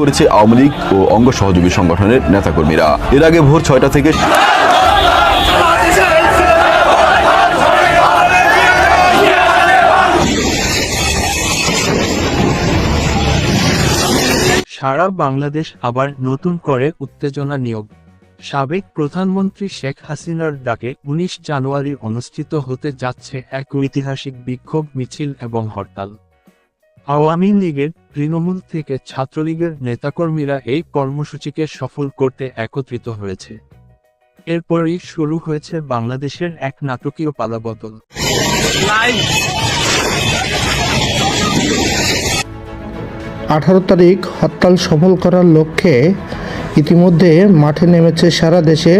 করেছে আওয়ামী লীগ ও অঙ্গ সহযোগী সংগঠনের নেতাকর্মীরা। এর আগে ভোর ছয়টা থেকে সারা বাংলাদেশ আবার নতুন করে উত্তেজনা নিয়োগ। সাবেক প্রধানমন্ত্রী শেখ হাসিনার ডাকে উনিশ জানুয়ারি অনুষ্ঠিত হতে যাচ্ছে এক ঐতিহাসিক বিক্ষোভ মিছিল এবং হরতাল। আওয়ামী লীগের তৃণমূল থেকে ছাত্রলীগের নেতাকর্মীরা এই কর্মসূচিকে সফল করতে একত্রিত হয়েছে। এরপরই শুরু হয়েছে বাংলাদেশের এক নাটকীয় পালাবদল। আঠারো তারিখ হরতাল সফল করার লক্ষ্যে ইতিমধ্যে মাঠে নেমেছে সারা দেশে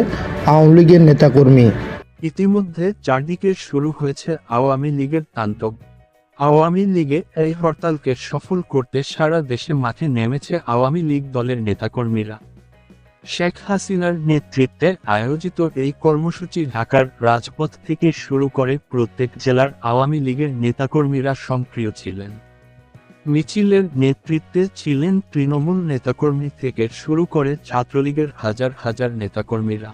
আওয়ামী লীগের নেতাকর্মী। ইতিমধ্যে চারদিকে শুরু হয়েছে আওয়ামী লীগের তাণ্ডব। আওয়ামী লীগে এই হরতালকে সফল করতে সারা দেশে মাঠে নেমেছে আওয়ামী লীগ দলের নেতাকর্মীরা। শেখ হাসিনার নেতৃত্বে আয়োজিত এই কর্মসূচি ঢাকার রাজপথ থেকে শুরু করে প্রত্যেক জেলার আওয়ামী লীগের নেতাকর্মীরা সক্রিয় ছিলেন। মিছিলের নেতৃত্বে ছিলেন তৃণমূল নেতাকর্মী থেকে শুরু করে ছাত্রলীগের হাজার হাজার নেতাকর্মীরা।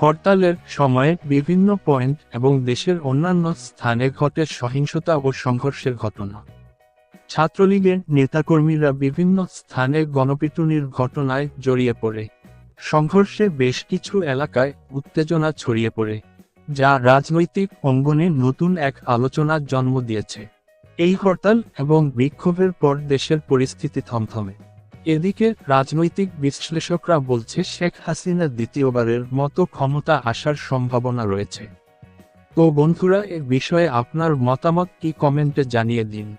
হরতালের সময়ে বিভিন্ন পয়েন্ট এবং দেশের অন্যান্য স্থানে ঘটে সহিংসতা ও সংঘর্ষের ঘটনা। ছাত্রলীগের নেতাকর্মীরা বিভিন্ন স্থানে গণপিটুনির ঘটনায় জড়িয়ে পড়ে। সংঘর্ষে বেশ কিছু এলাকায় উত্তেজনা ছড়িয়ে পড়ে, যা রাজনৈতিক অঙ্গনে নতুন এক আলোচনার জন্ম দিয়েছে। এই হরতাল এবং বিক্ষোভের পর দেশের পরিস্থিতি থমথমে। এদিকে রাজনৈতিক বিশ্লেষকরা বলছে শেখ হাসিনা দ্বিতীয়বারের মতো ক্ষমতা আসার সম্ভাবনা রয়েছে। তো বন্ধুরা, এ বিষয়ে আপনার মতামত কি কমেন্টে জানিয়ে দিন।